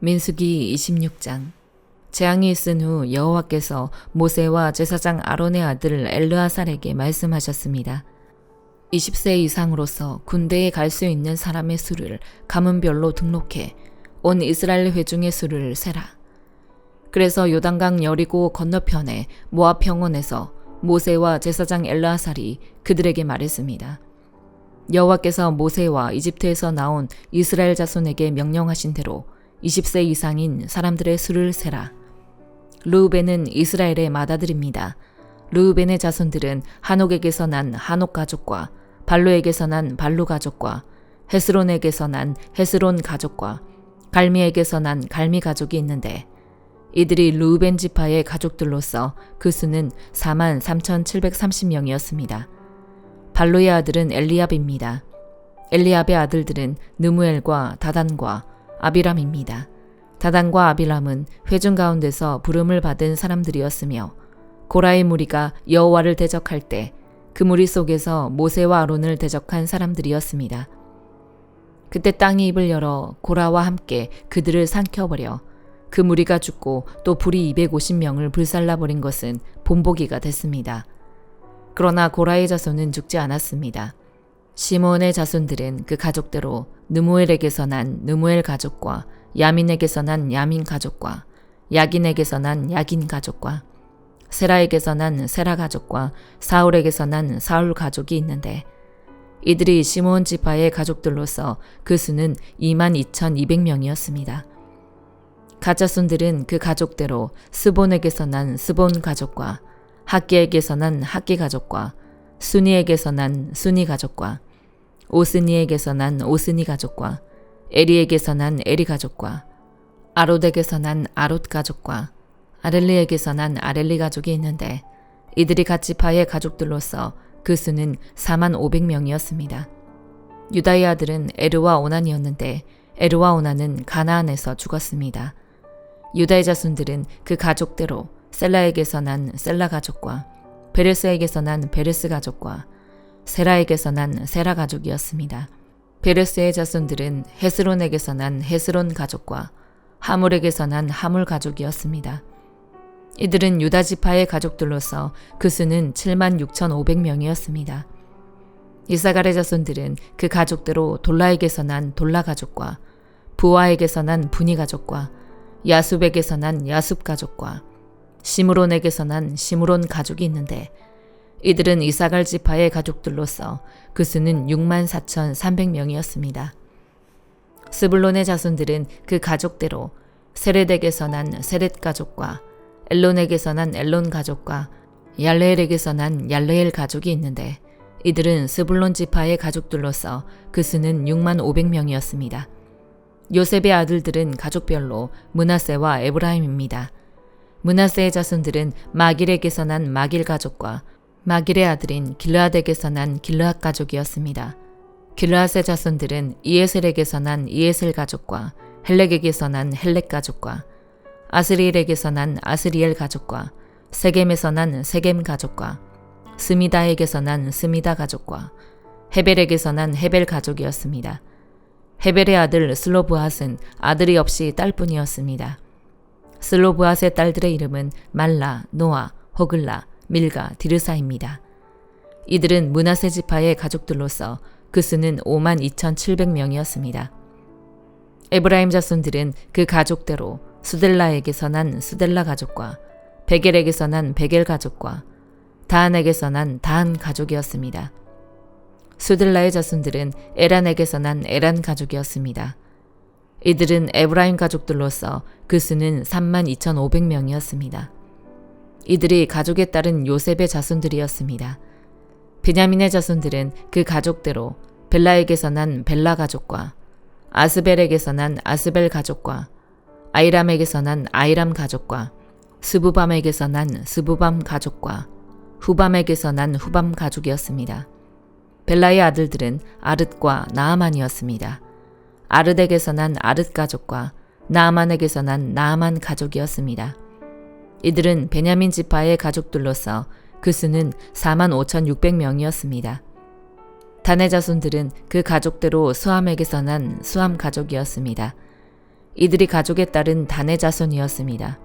민수기 26장 재앙이 있은 후 여호와께서 모세와 제사장 아론의 아들 엘르아살에게 말씀하셨습니다. 20세 이상으로서 군대에 갈 수 있는 사람의 수를 가문별로 등록해 온 이스라엘 회중의 수를 세라. 그래서 요단강 여리고 건너편에 모압 평원에서 모세와 제사장 엘르아살이 그들에게 말했습니다. 여호와께서 모세와 이집트에서 나온 이스라엘 자손에게 명령하신 대로 20세 이상인 사람들의 수를 세라. 루우벤은 이스라엘의 맏아들입니다. 루우벤의 자손들은 한옥에게서 난 한옥 가족과 발루에게서 난 발루 가족과 헤스론에게서 난 헤스론 가족과 갈미에게서 난 갈미 가족이 있는데 이들이 루우벤 지파의 가족들로서 그 수는 4만 3,730명이었습니다. 발루의 아들은 엘리압입니다. 엘리압의 아들들은 느무엘과 다단과 아비람입니다. 다단과 아비람은 회중 가운데서 부름을 받은 사람들이었으며 고라의 무리가 여호와를 대적할 때 그 무리 속에서 모세와 아론을 대적한 사람들이었습니다. 그때 땅이 입을 열어 고라와 함께 그들을 삼켜버려 그 무리가 죽고 또 불이 250명을 불살라버린 것은 본보기가 됐습니다. 그러나 고라의 자손은 죽지 않았습니다. 시몬의 자손들은 그 가족대로 느무엘에게서 난 느무엘 가족과 야민에게서 난 야민 가족과 야긴에게서 난 야긴 가족과 세라에게서 난 세라 가족과 사울에게서 난 사울 가족이 있는데 이들이 시몬 지파의 가족들로서 그 수는 22,200명이었습니다. 가짜손들은 그 가족대로 스본에게서 난 스본 가족과 학기에게서 난 학기 가족과 순이에게서 난 순이 가족과 오스니에게서 난 오스니 가족과 에리에게서 난 에리 가족과 아롯에게서 난 아롯 가족과 아렐리에게서 난 아렐리 가족이 있는데 이들이 가치파의 가족들로서 그 수는 4만 500명이었습니다. 유다의 아들은 에르와 오난이었는데 에르와 오난은 가나안에서 죽었습니다. 유다의 자손들은 그 가족대로 셀라에게서 난 셀라 가족과 베레스에게서 난 베레스 가족과 세라에게서 난 세라 가족이었습니다. 베레스의 자손들은 헤스론에게서 난 헤스론 가족과 하물에게서 난 하물 가족이었습니다. 이들은 유다 지파의 가족들로서 그 수는 7만 6,500명이었습니다. 이사갈의 자손들은 그 가족대로 돌라에게서 난 돌라 가족과 부와에게서 난 분이 가족과 야숲에게서 난 야숲 가족과 시므론에게서 난 시므론 가족이 있는데 이들은 이사갈 지파의 가족들로서 그 수는 6만 4,300명이었습니다. 스불론의 자손들은 그 가족대로 세렛에게서 난 세렛 가족과 엘론에게서 난 엘론 가족과 얄레엘에게서 난 얄레엘 가족이 있는데 이들은 스불론 지파의 가족들로서 그 수는 6만 500명이었습니다. 요셉의 아들들은 가족별로 문하세와 에브라임입니다. 문하세의 자손들은 마길에게서 난 마길 가족과 마길의 아들인 길르앗에게서 난 길르앗 가족이었습니다. 길르앗의 자손들은 이에셀에게서 난 이에셀 가족과 헬렉에게서 난 헬렉 가족과 아스리엘에게서 난 아스리엘 가족과 세겜에서 난 세겜 가족과 스미다에게서 난 스미다 가족과 헤벨에게서 난 헤벨 가족이었습니다. 헤벨의 아들 슬로브핫은 아들이 없이 딸뿐이었습니다. 슬로브핫의 딸들의 이름은 말라, 노아, 호글라, 밀가, 디르사입니다. 이들은 문하세 지파의 가족들로서 그 수는 5만 2,700명이었습니다. 에브라임 자손들은 그 가족대로 수델라에게서 난 수델라 가족과 베겔에게서 난 베겔 가족과 다한에게서 난 다한 가족이었습니다. 수델라의 자손들은 에란에게서 난 에란 가족이었습니다. 이들은 에브라임 가족들로서 그 수는 3만 2,500명이었습니다. 이들이 가족에 따른 요셉의 자손들이었습니다. 베냐민의 자손들은 그 가족대로 벨라에게서 난 벨라 가족과 아스벨에게서 난 아스벨 가족과 아이람에게서 난 아이람 가족과 스부밤에게서 난 스부밤 가족과 후밤에게서 난 후밤 가족이었습니다. 벨라의 아들들은 아르과 나아만이었습니다. 아르덱에서 난 아르 가족과 나아만에게서 난 나아만 가족이었습니다. 이들은 베냐민 지파의 가족들로서 그 수는 4만 5,600명이었습니다. 단의 자손들은 그 가족대로 수함에게서 난 수함 가족이었습니다. 이들이 가족에 따른 단의 자손이었습니다.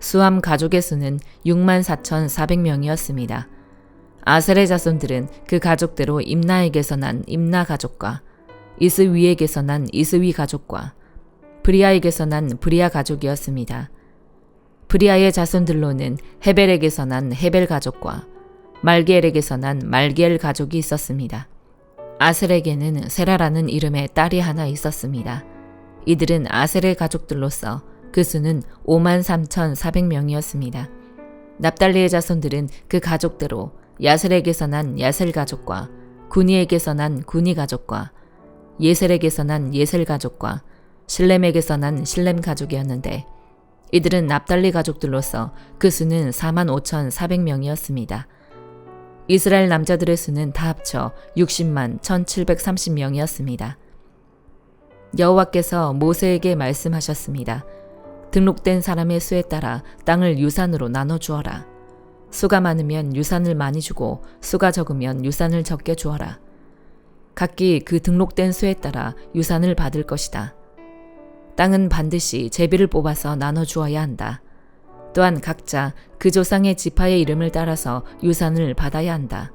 수함 가족의 수는 6만 4,400명이었습니다. 아셀의 자손들은 그 가족대로 임나에게서 난 임나 가족과 이스위에게서 난 이스위 가족과 브리아에게서 난 브리아 가족이었습니다. 브리아의 자손들로는 헤벨에게서 난 헤벨 가족과 말기엘에게서 난 말기엘 가족이 있었습니다. 아셀에게는 세라라는 이름의 딸이 하나 있었습니다. 이들은 아셀의 가족들로서 그 수는 5만 3,400명이었습니다. 납달리의 자손들은 그 가족대로 야셀에게서 난 야셀 가족과 구니에게서 난 구니 가족과 예셀에게서 난 예셀 가족과 실렘에게서 난 실렘 가족이었는데 이들은 납달리 가족들로서 그 수는 4만 5,400명이었습니다. 이스라엘 남자들의 수는 다 합쳐 60만 1,730명이었습니다. 여호와께서 모세에게 말씀하셨습니다. 등록된 사람의 수에 따라 땅을 유산으로 나눠 주어라. 수가 많으면 유산을 많이 주고 수가 적으면 유산을 적게 주어라. 각기 그 등록된 수에 따라 유산을 받을 것이다. 땅은 반드시 제비를 뽑아서 나눠 주어야 한다. 또한 각자 그 조상의 지파의 이름을 따라서 유산을 받아야 한다.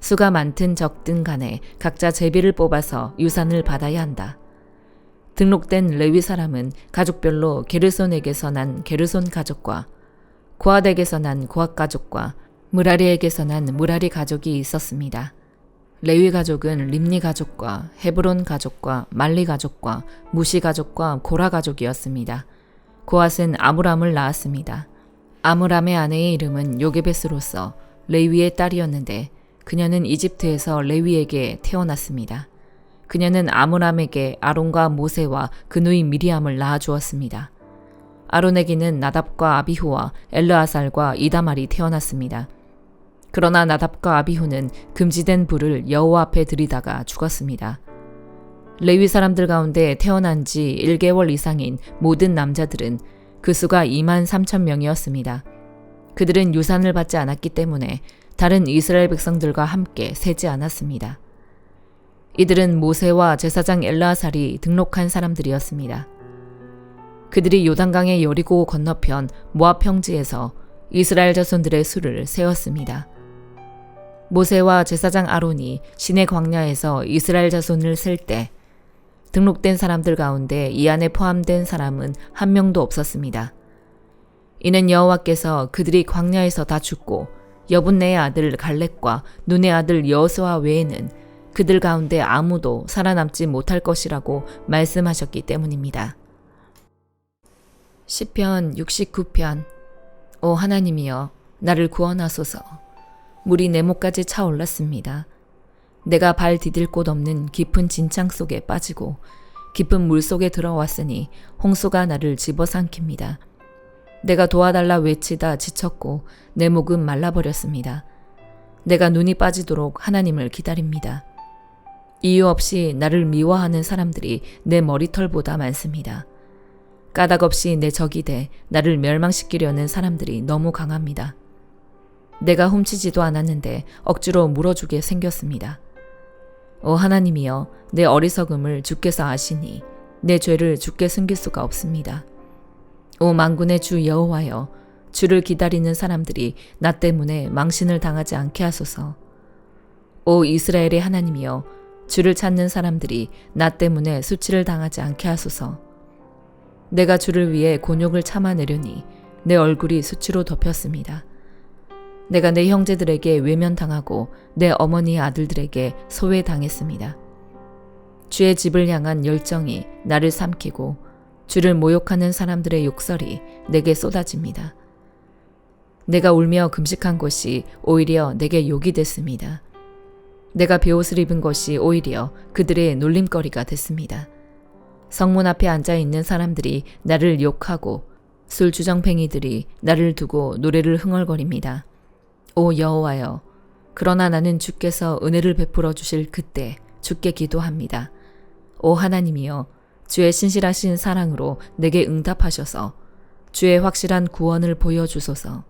수가 많든 적든 간에 각자 제비를 뽑아서 유산을 받아야 한다. 등록된 레위 사람은 가족별로 게르손에게서 난 게르손 가족과 고아덱에서 난 고아 가족과 무라리에게서 난 무라리 가족이 있었습니다. 레위 가족은 림니 가족과 헤브론 가족과 말리 가족과 무시 가족과 고라 가족이었습니다. 고앗은 아므람을 낳았습니다. 아므람의 아내의 이름은 요게베스로서 레위의 딸이었는데 그녀는 이집트에서 레위에게 태어났습니다. 그녀는 아므람에게 아론과 모세와 그 누이 미리암을 낳아 주었습니다. 아론에게는 나답과 아비후와 엘르아살과 이다말이 태어났습니다. 그러나 나답과 아비후는 금지된 불을 여호와 앞에 들이다가 죽었습니다. 레위 사람들 가운데 태어난 지 1개월 이상인 모든 남자들은 그 수가 2만 3천 명이었습니다. 그들은 유산을 받지 않았기 때문에 다른 이스라엘 백성들과 함께 세지 않았습니다. 이들은 모세와 제사장 엘라살이 등록한 사람들이었습니다. 그들이 요단강의 여리고 건너편 모압 평지에서 이스라엘 자손들의 수를 세웠습니다. 모세와 제사장 아론이 신의 광야에서 이스라엘 자손을 셀때 등록된 사람들 가운데 이 안에 포함된 사람은 한 명도 없었습니다. 이는 여호와께서 그들이 광야에서 다 죽고 여분네의 아들 갈렙과 눈의 아들 여호수아 외에는 그들 가운데 아무도 살아남지 못할 것이라고 말씀하셨기 때문입니다. 시편 69편 오 하나님이여 나를 구원하소서 물이 내 목까지 차올랐습니다. 내가 발 디딜 곳 없는 깊은 진창 속에 빠지고 깊은 물 속에 들어왔으니 홍수가 나를 집어삼킵니다. 내가 도와달라 외치다 지쳤고 내 목은 말라버렸습니다. 내가 눈이 빠지도록 하나님을 기다립니다. 이유 없이 나를 미워하는 사람들이 내 머리털보다 많습니다. 까닭 없이 내 적이 돼 나를 멸망시키려는 사람들이 너무 강합니다. 내가 훔치지도 않았는데 억지로 물어주게 생겼습니다. 오 하나님이여 내 어리석음을 주께서 아시니 내 죄를 주께 숨길 수가 없습니다. 오 만군의 주 여호와여 주를 기다리는 사람들이 나 때문에 망신을 당하지 않게 하소서. 오 이스라엘의 하나님이여 주를 찾는 사람들이 나 때문에 수치를 당하지 않게 하소서. 내가 주를 위해 곤욕을 참아내려니 내 얼굴이 수치로 덮였습니다. 내가 내 형제들에게 외면당하고 내 어머니의 아들들에게 소외당했습니다. 주의 집을 향한 열정이 나를 삼키고 주를 모욕하는 사람들의 욕설이 내게 쏟아집니다. 내가 울며 금식한 것이 오히려 내게 욕이 됐습니다. 내가 베옷을 입은 것이 오히려 그들의 놀림거리가 됐습니다. 성문 앞에 앉아 있는 사람들이 나를 욕하고 술주정팽이들이 나를 두고 노래를 흥얼거립니다. 오 여호와여 그러나 나는 주께서 은혜를 베풀어 주실 그때 주께 기도합니다. 오 하나님이여 주의 신실하신 사랑으로 내게 응답하셔서 주의 확실한 구원을 보여주소서.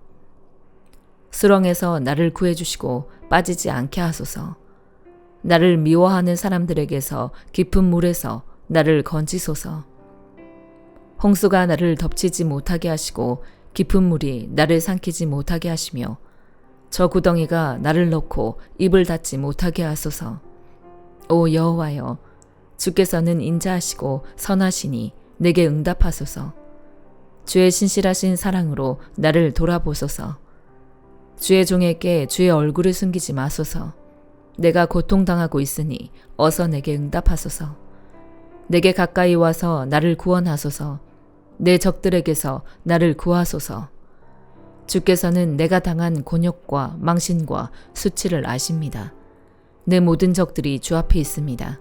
수렁에서 나를 구해주시고 빠지지 않게 하소서. 나를 미워하는 사람들에게서 깊은 물에서 나를 건지소서. 홍수가 나를 덮치지 못하게 하시고 깊은 물이 나를 삼키지 못하게 하시며 저 구덩이가 나를 넣고 입을 닫지 못하게 하소서. 오 여호와여, 주께서는 인자하시고 선하시니 내게 응답하소서. 주의 신실하신 사랑으로 나를 돌아보소서. 주의 종에게 주의 얼굴을 숨기지 마소서. 내가 고통당하고 있으니 어서 내게 응답하소서. 내게 가까이 와서 나를 구원하소서. 내 적들에게서 나를 구하소서. 주께서는 내가 당한 곤욕과 망신과 수치를 아십니다. 내 모든 적들이 주 앞에 있습니다.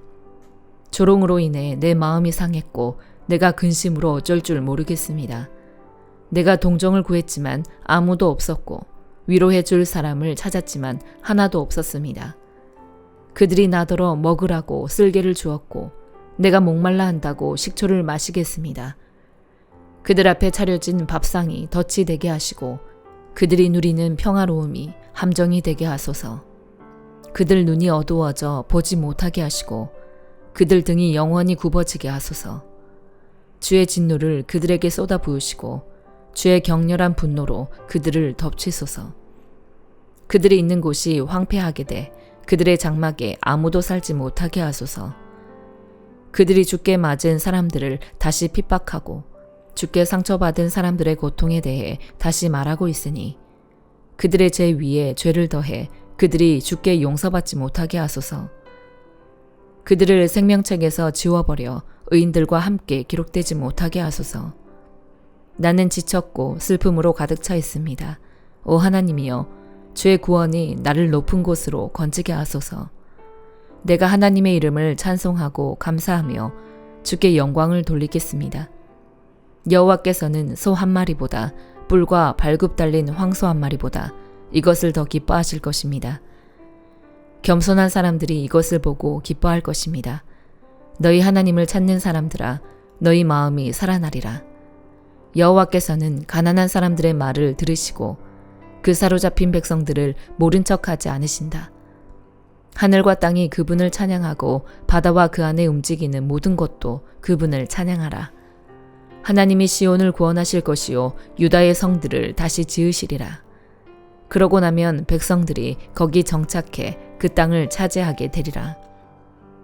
조롱으로 인해 내 마음이 상했고 내가 근심으로 어쩔 줄 모르겠습니다. 내가 동정을 구했지만 아무도 없었고 위로해 줄 사람을 찾았지만 하나도 없었습니다. 그들이 나더러 먹으라고 쓸개를 주었고 내가 목말라 한다고 식초를 마시겠습니다. 그들 앞에 차려진 밥상이 덫이 되게 하시고 그들이 누리는 평화로움이 함정이 되게 하소서. 그들 눈이 어두워져 보지 못하게 하시고 그들 등이 영원히 굽어지게 하소서. 주의 진노를 그들에게 쏟아 부으시고 주의 격렬한 분노로 그들을 덮치소서. 그들이 있는 곳이 황폐하게 돼 그들의 장막에 아무도 살지 못하게 하소서. 그들이 죽게 맞은 사람들을 다시 핍박하고 죽게 상처받은 사람들의 고통에 대해 다시 말하고 있으니 그들의 죄 위에 죄를 더해 그들이 죽게 용서받지 못하게 하소서. 그들을 생명책에서 지워버려 의인들과 함께 기록되지 못하게 하소서. 나는 지쳤고 슬픔으로 가득 차 있습니다. 오 하나님이여, 주의 구원이 나를 높은 곳으로 건지게 하소서. 내가 하나님의 이름을 찬송하고 감사하며 주께 영광을 돌리겠습니다. 여호와께서는 소 한 마리보다 뿔과 발굽 달린 황소 한 마리보다 이것을 더 기뻐하실 것입니다. 겸손한 사람들이 이것을 보고 기뻐할 것입니다. 너희 하나님을 찾는 사람들아, 너희 마음이 살아나리라. 여호와께서는 가난한 사람들의 말을 들으시고 그 사로잡힌 백성들을 모른 척하지 않으신다. 하늘과 땅이 그분을 찬양하고 바다와 그 안에 움직이는 모든 것도 그분을 찬양하라. 하나님이 시온을 구원하실 것이요 유다의 성들을 다시 지으시리라. 그러고 나면 백성들이 거기 정착해 그 땅을 차지하게 되리라.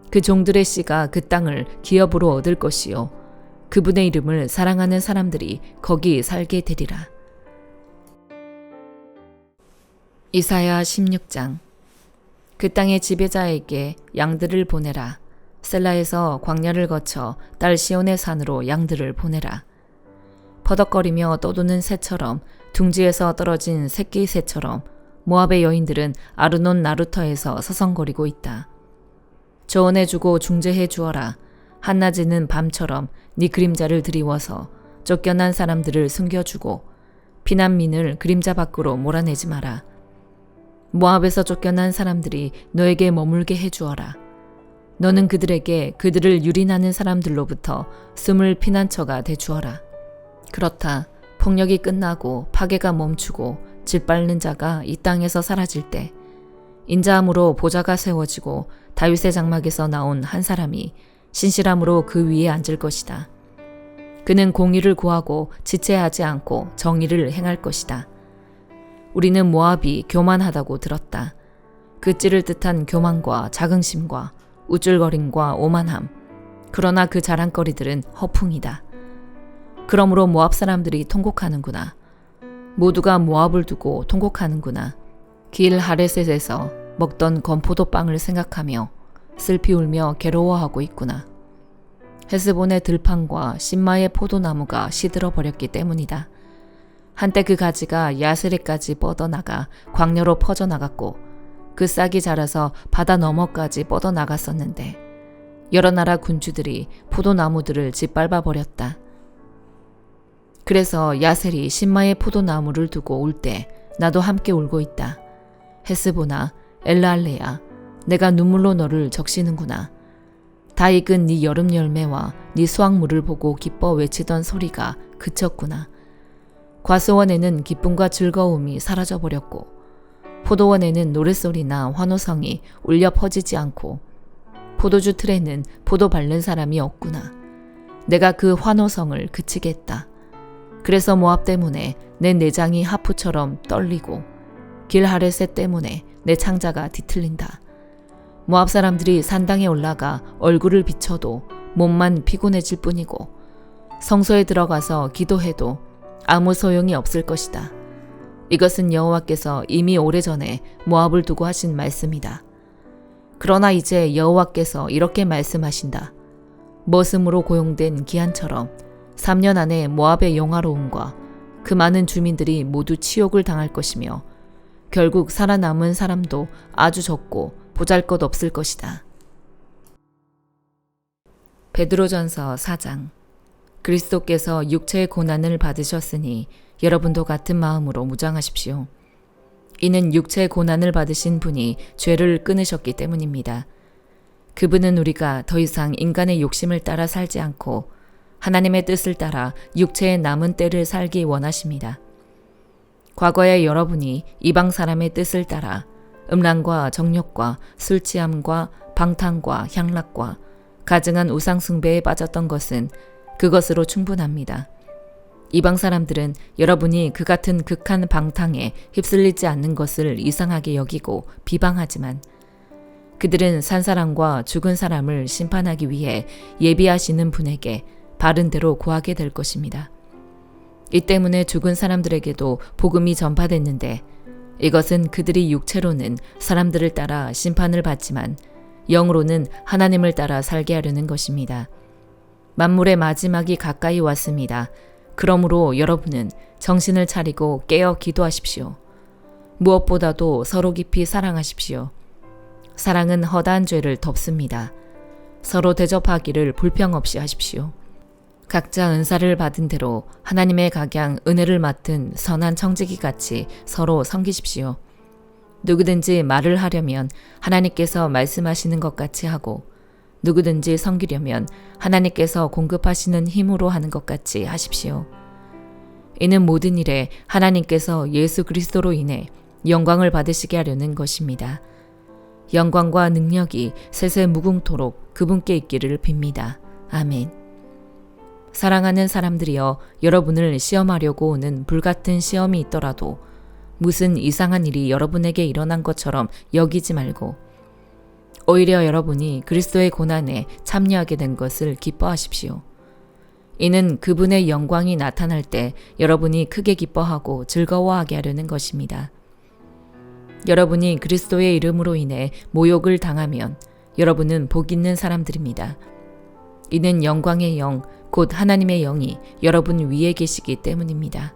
그 종들의 씨가 그 땅을 기업으로 얻을 것이요 그분의 이름을 사랑하는 사람들이 거기 살게 되리라. 이사야 16장 그 땅의 지배자에게 양들을 보내라. 셀라에서 광야를 거쳐 딸 시온의 산으로 양들을 보내라. 퍼덕거리며 떠도는 새처럼 둥지에서 떨어진 새끼 새처럼 모압의 여인들은 아르논 나루터에서 서성거리고 있다. 조언해주고 중재해 주어라. 한낮에는 밤처럼 네 그림자를 드리워서 쫓겨난 사람들을 숨겨주고 피난민을 그림자 밖으로 몰아내지 마라. 모압에서 쫓겨난 사람들이 너에게 머물게 해주어라. 너는 그들에게 그들을 유린하는 사람들로부터 숨을 피난처가 되주어라. 그렇다. 폭력이 끝나고 파괴가 멈추고 짓밟는 자가 이 땅에서 사라질 때 인자함으로 보좌가 세워지고 다윗의 장막에서 나온 한 사람이 신실함으로 그 위에 앉을 것이다. 그는 공의를 구하고 지체하지 않고 정의를 행할 것이다. 우리는 모압이 교만하다고 들었다. 그 찌를 듯한 교만과 자긍심과 우쭐거림과 오만함. 그러나 그 자랑거리들은 허풍이다. 그러므로 모압 사람들이 통곡하는구나. 모두가 모압을 두고 통곡하는구나. 길 하레셋에서 먹던 건포도 빵을 생각하며 슬피 울며 괴로워하고 있구나. 헤스본의 들판과 신마의 포도나무가 시들어 버렸기 때문이다. 한때 그 가지가 야스레까지 뻗어나가 광야로 퍼져나갔고 그 싹이 자라서 바다 너머까지 뻗어 나갔었는데 여러 나라 군주들이 포도나무들을 짓밟아 버렸다. 그래서 야셀이 신마의 포도나무를 두고 울때 나도 함께 울고 있다. 헤스보나 엘랄레야 내가 눈물로 너를 적시는구나. 다 익은 네 여름 열매와 네 수확물을 보고 기뻐 외치던 소리가 그쳤구나. 과수원에는 기쁨과 즐거움이 사라져 버렸고 포도원에는 노랫소리나 환호성이 울려 퍼지지 않고 포도주 틀에는 포도 밟는 사람이 없구나. 내가 그 환호성을 그치겠다. 그래서 모압 때문에 내 내장이 하프처럼 떨리고 길하레셋 때문에 내 창자가 뒤틀린다. 모압 사람들이 산당에 올라가 얼굴을 비춰도 몸만 피곤해질 뿐이고 성소에 들어가서 기도해도 아무 소용이 없을 것이다. 이것은 여호와께서 이미 오래전에 모압을 두고 하신 말씀이다. 그러나 이제 여호와께서 이렇게 말씀하신다. 머슴으로 고용된 기한처럼 3년 안에 모압의 영화로움과 그 많은 주민들이 모두 치욕을 당할 것이며 결국 살아남은 사람도 아주 적고 보잘 것 없을 것이다. 베드로전서 4장 그리스도께서 육체의 고난을 받으셨으니 여러분도 같은 마음으로 무장하십시오. 이는 육체의 고난을 받으신 분이 죄를 끊으셨기 때문입니다. 그분은 우리가 더 이상 인간의 욕심을 따라 살지 않고 하나님의 뜻을 따라 육체의 남은 때를 살기 원하십니다. 과거에 여러분이 이방 사람의 뜻을 따라 음란과 정욕과 술 취함과 방탕과 향락과 가증한 우상숭배에 빠졌던 것은 그것으로 충분합니다. 이방 사람들은 여러분이 그 같은 극한 방탕에 휩쓸리지 않는 것을 이상하게 여기고 비방하지만 그들은 산 사람과 죽은 사람을 심판하기 위해 예비하시는 분에게 바른 대로 구하게 될 것입니다. 이 때문에 죽은 사람들에게도 복음이 전파됐는데 이것은 그들이 육체로는 사람들을 따라 심판을 받지만 영으로는 하나님을 따라 살게 하려는 것입니다. 만물의 마지막이 가까이 왔습니다. 그러므로 여러분은 정신을 차리고 깨어 기도하십시오. 무엇보다도 서로 깊이 사랑하십시오. 사랑은 허다한 죄를 덮습니다. 서로 대접하기를 불평 없이 하십시오. 각자 은사를 받은 대로 하나님의 각양 은혜를 맡은 선한 청지기 같이 서로 섬기십시오. 누구든지 말을 하려면 하나님께서 말씀하시는 것 같이 하고 누구든지 섬기려면 하나님께서 공급하시는 힘으로 하는 것 같이 하십시오. 이는 모든 일에 하나님께서 예수 그리스도로 인해 영광을 받으시게 하려는 것입니다. 영광과 능력이 세세 무궁토록 그분께 있기를 빕니다. 아멘. 사랑하는 사람들이여 여러분을 시험하려고 오는 불같은 시험이 있더라도 무슨 이상한 일이 여러분에게 일어난 것처럼 여기지 말고 오히려 여러분이 그리스도의 고난에 참여하게 된 것을 기뻐하십시오. 이는 그분의 영광이 나타날 때 여러분이 크게 기뻐하고 즐거워하게 하려는 것입니다. 여러분이 그리스도의 이름으로 인해 모욕을 당하면 여러분은 복 있는 사람들입니다. 이는 영광의 영, 곧 하나님의 영이 여러분 위에 계시기 때문입니다.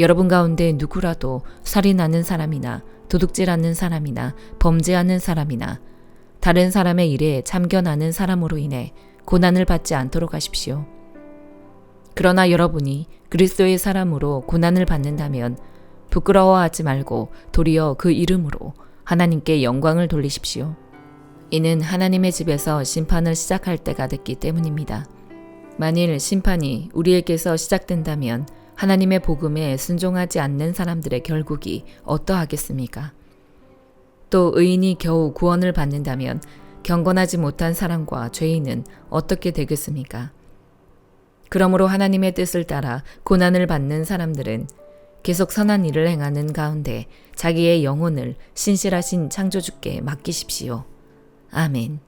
여러분 가운데 누구라도 살인하는 사람이나 도둑질하는 사람이나 범죄하는 사람이나 다른 사람의 일에 참견하는 사람으로 인해 고난을 받지 않도록 하십시오. 그러나 여러분이 그리스도의 사람으로 고난을 받는다면 부끄러워하지 말고 도리어 그 이름으로 하나님께 영광을 돌리십시오. 이는 하나님의 집에서 심판을 시작할 때가 됐기 때문입니다. 만일 심판이 우리에게서 시작된다면 하나님의 복음에 순종하지 않는 사람들의 결국이 어떠하겠습니까? 또 의인이 겨우 구원을 받는다면 경건하지 못한 사람과 죄인은 어떻게 되겠습니까? 그러므로 하나님의 뜻을 따라 고난을 받는 사람들은 계속 선한 일을 행하는 가운데 자기의 영혼을 신실하신 창조주께 맡기십시오. 아멘.